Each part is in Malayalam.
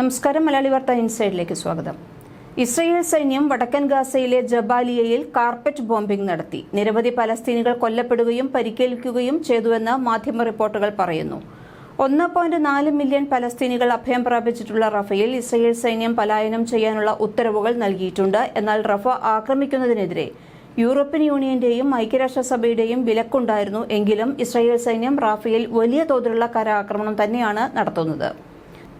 നമസ്കാരം മലയാളി വാർത്ത ഇൻസൈഡിലേക്ക് സ്വാഗതം. ഇസ്രയേൽ സൈന്യം വടക്കൻ ഗാസയിലെ ജബാലിയയിൽ കാർപ്പറ്റ് ബോംബിംഗ് നടത്തി. നിരവധി പലസ്തീനികൾ കൊല്ലപ്പെടുകയും പരിക്കേൽക്കുകയും ചെയ്തുവെന്ന് മാധ്യമ റിപ്പോർട്ടുകൾ പറയുന്നു. ഒന്ന് പോയിന്റ് നാല് മില്യൺ പലസ്തീനികൾ അഭയം പ്രാപിച്ചിട്ടുള്ള റഫയിൽ ഇസ്രയേൽ സൈന്യം പലായനം ചെയ്യാനുള്ള ഉത്തരവുകൾ നൽകിയിട്ടുണ്ട്. എന്നാൽ റഫ ആക്രമിക്കുന്നതിനെതിരെ യൂറോപ്യൻ യൂണിയന്റെയും ഐക്യരാഷ്ട്രസഭയുടെയും വിലക്കുണ്ടായിരുന്നു. എങ്കിലും ഇസ്രായേൽ സൈന്യം റാഫയിൽ വലിയ തോതിലുള്ള കരാക്രമണം തന്നെയാണ് നടത്തുന്നത്.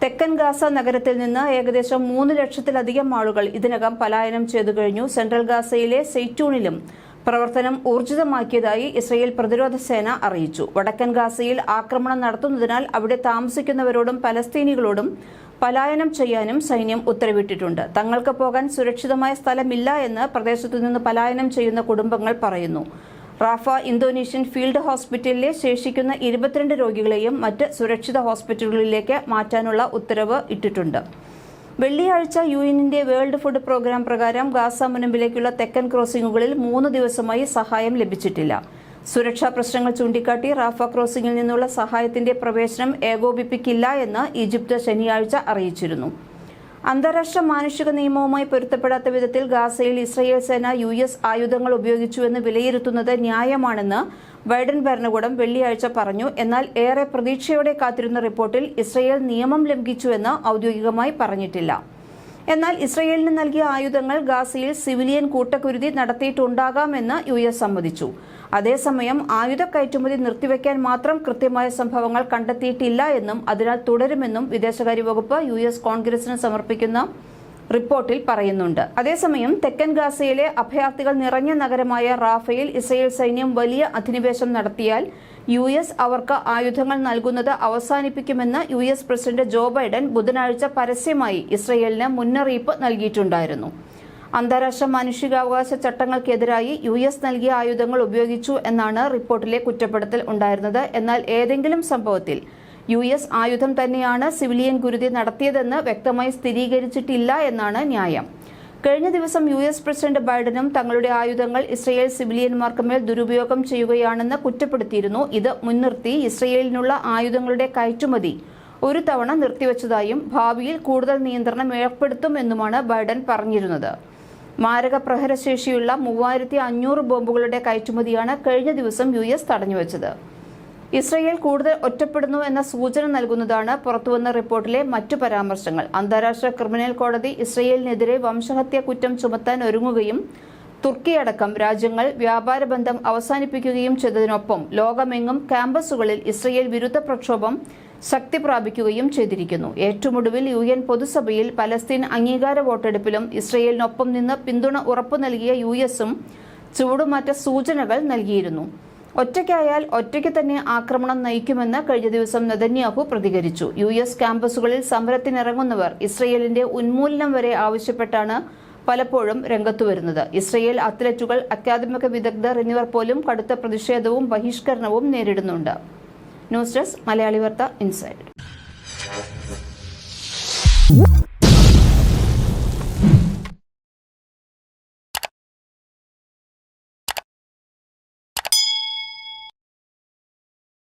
തെക്കൻ ഗാസ നഗരത്തിൽ നിന്ന് ഏകദേശം മൂന്ന് ലക്ഷത്തിലധികം ആളുകൾ ഇതിനകം പലായനം ചെയ്തു കഴിഞ്ഞു. സെൻട്രൽ ഗാസയിലെ സെയ്റ്റൂണിലും പ്രവർത്തനം ഊർജിതമാക്കിയതായി ഇസ്രയേൽ പ്രതിരോധ സേന അറിയിച്ചു. വടക്കൻ ഗാസയിൽ ആക്രമണം നടത്തുന്നതിനാൽ അവിടെ താമസിക്കുന്നവരോടും പലസ്തീനികളോടും പലായനം ചെയ്യാനും സൈന്യം ഉത്തരവിട്ടിട്ടുണ്ട്. തങ്ങൾക്ക് പോകാൻ സുരക്ഷിതമായ സ്ഥലമില്ല എന്ന് പ്രദേശത്തു നിന്ന് പലായനം ചെയ്യുന്ന കുടുംബങ്ങൾ പറയുന്നു. റാഫ ഇന്തോനേഷ്യൻ ഫീൽഡ് ഹോസ്പിറ്റലിലെ ശേഷിക്കുന്ന ഇരുപത്തിരണ്ട് രോഗികളെയും മറ്റ് സുരക്ഷിത ഹോസ്പിറ്റലുകളിലേക്ക് മാറ്റാനുള്ള ഉത്തരവ് ഇട്ടിട്ടുണ്ട്. വെള്ളിയാഴ്ച യു എന്നിന്റെ വേൾഡ് ഫുഡ് പ്രോഗ്രാം പ്രകാരം ഗാസ മുനമ്പിലേക്കുള്ള തെക്കൻ ക്രോസിംഗുകളിൽ മൂന്ന് ദിവസമായി സഹായം ലഭിച്ചിട്ടില്ല. സുരക്ഷാ പ്രശ്നങ്ങൾ ചൂണ്ടിക്കാട്ടി റാഫ ക്രോസിംഗിൽ നിന്നുള്ള സഹായത്തിന്റെ പ്രവേശനം ഏകോപിപ്പിക്കില്ല എന്ന് ഈജിപ്ത് ശനിയാഴ്ച അറിയിച്ചിരുന്നു. അന്താരാഷ്ട്ര മാനുഷിക നിയമവുമായി പൊരുത്തപ്പെടാത്ത വിധത്തിൽ ഗാസയിൽ ഇസ്രയേൽ സേന യു എസ് ആയുധങ്ങൾ ഉപയോഗിച്ചുവെന്ന് വിലയിരുത്തുന്നത് ന്യായമാണെന്ന് ബൈഡൻ ഭരണകൂടം വെള്ളിയാഴ്ച പറഞ്ഞു. എന്നാൽ ഏറെ പ്രതീക്ഷയോടെ കാത്തിരുന്ന റിപ്പോർട്ടിൽ ഇസ്രയേൽ നിയമം ലംഘിച്ചുവെന്ന് ഔദ്യോഗികമായി പറഞ്ഞിട്ടില്ല. എന്നാൽ ഇസ്രയേലിന് നൽകിയ ആയുധങ്ങൾ ഗാസയിൽ സിവിലിയൻ കൂട്ടക്കുരുതി നടത്തിയിട്ടുണ്ടാകാമെന്ന് യു എസ് സമ്മതിച്ചു. അതേസമയം ആയുധ കയറ്റുമതി നിർത്തിവെക്കാൻ മാത്രം കൃത്യമായ സംഭവങ്ങൾ കണ്ടെത്തിയിട്ടില്ല എന്നും അതിനാൽ തുടരുമെന്നും വിദേശകാര്യ വകുപ്പ് യു എസ് കോൺഗ്രസിന് സമർപ്പിക്കുന്ന റിപ്പോർട്ടിൽ പറയുന്നുണ്ട്. അതേസമയം തെക്കൻ ഗാസയിലെ അഭയാർത്ഥികൾ നിറഞ്ഞ നഗരമായ റാഫയിൽ ഇസ്രയേൽ സൈന്യം വലിയ അധിനിവേശം നടത്തിയാൽ യു എസ് അവർക്ക് ആയുധങ്ങൾ നൽകുന്നത് അവസാനിപ്പിക്കുമെന്ന് U S president Joe Biden ബുധനാഴ്ച പരസ്യമായി ഇസ്രയേലിന് മുന്നറിയിപ്പ് നൽകിയിട്ടുണ്ടായിരുന്നു. അന്താരാഷ്ട്ര മനുഷ്യാവകാശ ചട്ടങ്ങൾക്കെതിരായി യു എസ് നൽകിയ ആയുധങ്ങൾ ഉപയോഗിച്ചു എന്നാണ് റിപ്പോർട്ടിലെ കുറ്റപ്പെടുത്തൽ ഉണ്ടായിരുന്നത്. എന്നാൽ ഏതെങ്കിലും സംഭവത്തിൽ യു എസ് ആയുധം തന്നെയാണ് സിവിലിയൻ ഗുരുതി നടത്തിയതെന്ന് വ്യക്തമായി സ്ഥിരീകരിച്ചിട്ടില്ല എന്നാണ് ന്യായം. കഴിഞ്ഞ ദിവസം യു എസ് പ്രസിഡന്റ് ബൈഡനും തങ്ങളുടെ ആയുധങ്ങൾ ഇസ്രയേൽ സിവിലിയന്മാർക്ക് മേൽ ദുരുപയോഗം ചെയ്യുകയാണെന്ന് കുറ്റപ്പെടുത്തിയിരുന്നു. ഇത് മുൻനിർത്തി ഇസ്രയേലിനുള്ള ആയുധങ്ങളുടെ കയറ്റുമതി ഒരു തവണ നിർത്തിവച്ചതായും ഭാവിയിൽ കൂടുതൽ നിയന്ത്രണം ഏർപ്പെടുത്തുമെന്നുമാണ് ബൈഡൻ പറഞ്ഞിരുന്നത്. മാരക പ്രഹരശേഷിയുള്ള മൂവായിരത്തി അഞ്ഞൂറ് ബോംബുകളുടെ കയറ്റുമതിയാണ് കഴിഞ്ഞ ദിവസം യു എസ് തടഞ്ഞുവച്ചത്. ഇസ്രയേൽ കൂടുതൽ ഒറ്റപ്പെടുന്നു എന്ന സൂചന നൽകുന്നതാണ് പുറത്തുവന്ന റിപ്പോർട്ടിലെ മറ്റു പരാമർശങ്ങൾ. അന്താരാഷ്ട്ര ക്രിമിനൽ കോടതി ഇസ്രയേലിനെതിരെ വംശഹത്യ കുറ്റം ചുമത്താൻ ഒരുങ്ങുകയും തുർക്കിയടക്കം രാജ്യങ്ങൾ വ്യാപാര ബന്ധം അവസാനിപ്പിക്കുകയും ചെയ്തതിനൊപ്പം ലോകമെങ്ങും ക്യാമ്പസുകളിൽ ഇസ്രയേൽ വിരുദ്ധ പ്രക്ഷോഭം ശക്തി പ്രാപിക്കുകയും ചെയ്തിരിക്കുന്നു. ഏറ്റവുമൊടുവിൽ യു എൻ പൊതുസഭയിൽ പലസ്തീൻ അംഗീകാര വോട്ടെടുപ്പിലും ഇസ്രയേലിനൊപ്പം നിന്ന് പിന്തുണ ഉറപ്പു നൽകിയ യു എസും ചുവടുമാറ്റ സൂചനകൾ നൽകിയിരുന്നു. ഒറ്റയ്ക്കായാൽ ഒറ്റയ്ക്ക് തന്നെ ആക്രമണം നയിക്കുമെന്ന് കഴിഞ്ഞ ദിവസം നെതന്യാഹു പ്രതികരിച്ചു. യു എസ് ക്യാമ്പസുകളിൽ സമരത്തിനിറങ്ങുന്നവർ ഇസ്രയേലിന്റെ ഉന്മൂലനം വരെ ആവശ്യപ്പെട്ടാണ് പലപ്പോഴും രംഗത്തുവരുന്നത് ഇസ്രയേൽ അത്ലറ്റുകൾ അക്കാദമിക വിദഗ്ധർ എന്നിവർ പോലും കടുത്ത പ്രതിഷേധവും ബഹിഷ്കരണവും നേരിടുന്നുണ്ട്. ന്യൂസ് ഡെസ്ക് മലയാളി വാർത്ത ഇൻസൈഡ്.